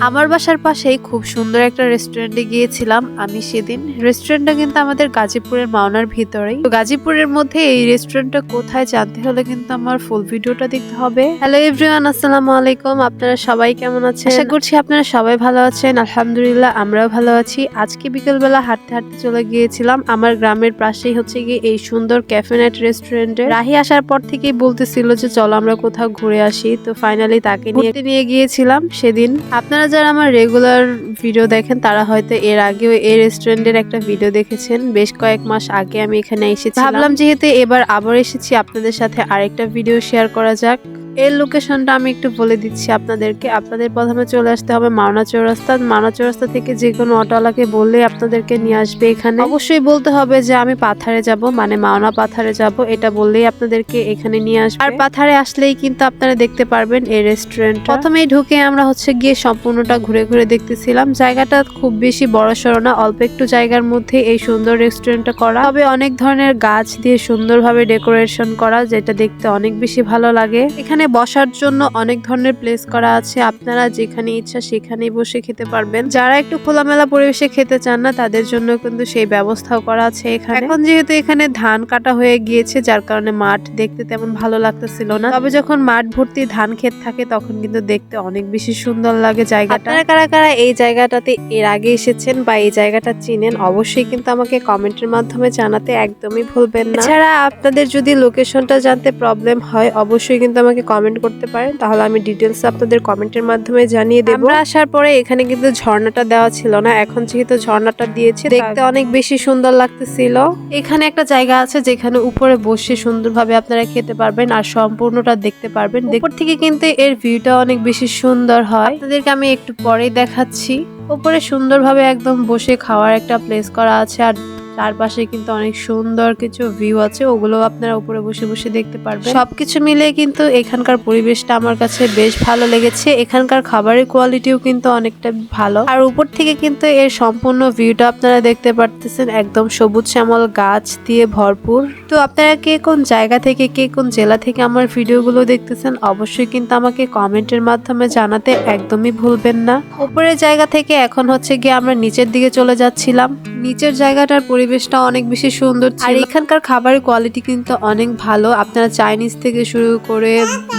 আমার বাসার পাশেই খুব সুন্দর একটা রেস্টুরেন্টে গিয়েছিলাম আমি সেদিন। রেস্টুরেন্টটা কিন্তু আমাদের গাজীপুরের মাওনার ভিতরেই। তো গাজীপুরের মধ্যে এই রেস্টুরেন্টটা কোথায় জানতে হলে কিন্তু আমার ফুল ভিডিওটা দেখতে হবে। হ্যালো এভরিওয়ান আসসালামু আলাইকুম। আপনারা সবাই কেমন আছেন? আশা করছি আপনারা সবাই ভালো আছেন। আলহামদুলিল্লাহ, আমরাও ভালো আছি। আজকে বিকেলবেলা হাঁটতে হাঁটতে চলে গিয়েছিলাম। আমার গ্রামের পাশেই হচ্ছে গিয়ে এই সুন্দর ক্যাফে নাইট রেস্টুরেন্টে রাহি আসার পর থেকেই বলতেছিল যে, চলো আমরা কোথাও ঘুরে আসি। তো ফাইনালি তাকে নিয়ে নিয়ে গিয়েছিলাম সেদিন। আপনারা যারা আমার রেগুলার ভিডিও দেখেন, তারা হয়তো এর আগেও এই রেস্টুরেন্টের একটা ভিডিও দেখেছেন। বেশ কয়েক মাস আগে আমি এখানে এসেছি ভাবলাম যেহেতু এবার আবার এসেছি, আপনাদের সাথে আরেকটা ভিডিও শেয়ার করা যাক। এর লোকেশনটা আমি একটু বলে দিচ্ছি আপনাদেরকে। আপনাদের প্রথমে চলে আসতে হবে মাওনা চৌরাস্তা। মাওনা চৌরাস্তা থেকে যে কোনো অটোওয়ালাকে বললে আপনাদেরকে নিয়ে আসবে এখানে। অবশ্যই বলতে হবে যে আমি পাথারে যাব মানে মাওনা পাথারে যাব, এটা বললেই আপনাদেরকে এখানে নিয়ে আসবে। আর পাথারে আসলেই কিন্তু আপনারা দেখতে পারবেন এই রেস্টুরেন্ট প্রথমেই ঢুকে আমরা হচ্ছে গিয়ে সম্পূর্ণটা ঘুরে ঘুরে দেখতেছিলাম। জায়গাটা খুব বেশি বড় সড়ো না, অল্প একটু জায়গার মধ্যে এই সুন্দর রেস্টুরেন্টটা করা। তবে অনেক ধরনের গাছ দিয়ে সুন্দরভাবে ডেকোরেশন করা, যেটা দেখতে অনেক বেশি ভালো লাগে। এখানে বসার জন্য অনেক ধরনের প্লেস করা আছে। আপনারা যেখানে ইচ্ছা সেখানেই বসে খেতে পারবেন। যারা একটু খোলামেলা পরিবেশে খেতে চান না তাদের জন্য কিন্তু সেই ব্যবস্থাও করা আছে এখানে। এখন যেহেতু এখানে ধান কাটা হয়ে গিয়েছে যার কারণে মাঠ দেখতে তেমন ভালো লাগতেছিল না। তবে যখন মাঠ ভর্তি ধান ক্ষেত থাকে তখন কিন্তু দেখতে অনেক বেশি সুন্দর লাগে জায়গাটা। আপনারা কারা কারা এই জায়গাটাতে এর আগে এসেছেন বা এই জায়গাটা চিনেন অবশ্যই কিন্তু আমাকে কমেন্টের মাধ্যমে জানাতে একদমই ভুলবেন না। এছাড়া আপনাদের যদি লোকেশনটা জানতে প্রবলেম হয় অবশ্যই কিন্তু আমাকে কমেন্ট করতে পারেন তাহলে আমি ডিটেলস আপনাদের কমেন্টের মাধ্যমে জানিয়ে দেবো। আমরা আসার পরে এখানে কিন্তু ঝর্ণাটা দেওয়া ছিল না এখন যেহেতু ঝর্ণাটা দিয়েছে দেখতে অনেক বেশি সুন্দর লাগতেছিল। এখানে একটা জায়গা আছে যেখানে উপরে বসে সুন্দরভাবে আপনারা খেতে পারবেন আর সম্পূর্ণটা দেখতে পারবেন। উপর থেকে কিন্তু এর ভিউটা অনেক বেশি সুন্দর হয়। আপনাদেরকে আমি একটু পরেই দেখাচ্ছি। উপরে সুন্দরভাবে একদম বসে খাওয়ার একটা প্লেস করা আছে আর চারপাশে কিন্তু অনেক সুন্দর কিছু ভিউ আছে, ওগুলো আপনারা উপরে বসে বসে দেখতে পারবেন। সবকিছু মিলে কিন্তু এখানকার পরিবেশটা আমার কাছে বেশ ভালো লেগেছে। এখানকার খাবারের কোয়ালিটিও কিন্তু অনেকটা ভালো। আর উপর থেকে কিন্তু এর সম্পূর্ণ ভিউটা আপনারা দেখতে পারতেছেন, একদম সবুজ শ্যামল গাছ দিয়ে ভরপুর। তো আপনারা কে কোন জায়গা থেকে, কে কোন জেলা থেকে আমার ভিডিওগুলো দেখতেছেন, অবশ্যই কিন্তু আমাকে কমেন্টের মাধ্যমে জানাতে একদমই ভুলবেন না। উপরের জায়গা থেকে এখন হচ্ছে গিয়ে আমরা নিচের দিকে চলে যাচ্ছিলাম। নিচের জায়গাটার পরিবেশটা অনেক বেশি সুন্দর আর এখানকার খাবারের কোয়ালিটি কিন্তু অনেক ভালো। আপনারা চাইনিজ থেকে শুরু করে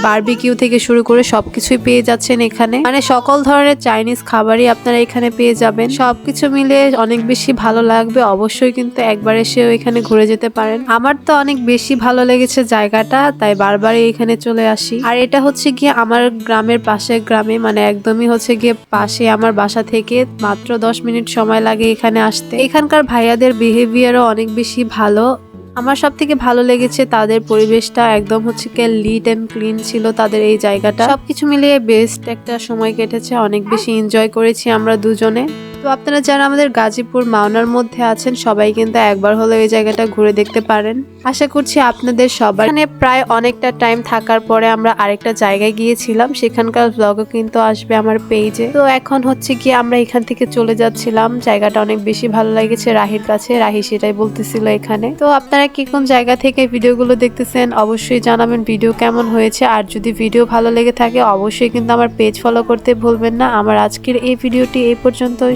বারবিকিউ থেকে শুরু করে সবকিছুই পেয়ে যাচ্ছেন এখানে। মানে সকল ধরনের চাইনিজ খাবারই আপনারা এখানে পেয়ে যাবেন। সবকিছু মিলে অনেক বেশি ভালো লাগবে। অবশ্যই কিন্তু একবার এসেও এখানে ঘুরে যেতে পারেন। আমার তো অনেক বেশি ভালো লেগেছে জায়গাটা তাই বারবার এখানে চলে আসি। আর এটা হচ্ছে গিয়ে আমার গ্রামের পাশের গ্রামে মানে একদমই হচ্ছে গিয়ে পাশে আমার বাসা থেকে মাত্র দশ মিনিট সময় লাগে এখানে আসতে। এখানকার ভাইয়াদের বিহেভিয়ারও অনেক বেশি ভালো। আমার সব থেকে ভালো লেগেছে তাদের পরিবেশটা একদম হচ্ছে কি লিট অ্যান্ড ক্লিন ছিল তাদের এই জায়গাটা। সবকিছু মিলিয়ে বেস্ট একটা সময় কেটেছে, অনেক বেশি এনজয় করেছি আমরা দুজনে। তো আপনারা যারা আমাদের গাজীপুর মাওনার মধ্যে আছেন, সবাই কিন্তু একবার হলো এই জায়গাটা ঘুরে দেখতে পারেন। আশা করছি আপনাদের সবার এখানে প্রায় অনেকটা টাইম থাকার পরে আমরা আরেকটা জায়গায় গিয়েছিলাম। সেখানকার ব্লগও কিন্তু আসবে আমার পেজে তো এখন হচ্ছে কি আমরা এখান থেকে চলে যাচ্ছিলাম। জায়গাটা অনেক বেশি ভালো লেগেছে রাহির কাছে। রাহি সেটাই বলতেছিল এখানে। তো আপনারা কি কোন জায়গা থেকে ভিডিওগুলো দেখতেছেন, অবশ্যই জানাবেন ভিডিও কেমন হয়েছে। আর যদি ভিডিও ভালো লেগে থাকে, অবশ্যই কিন্তু আমার পেজ ফলো করতে ভুলবেন না। আমার আজকের এই ভিডিওটি এই পর্যন্তই।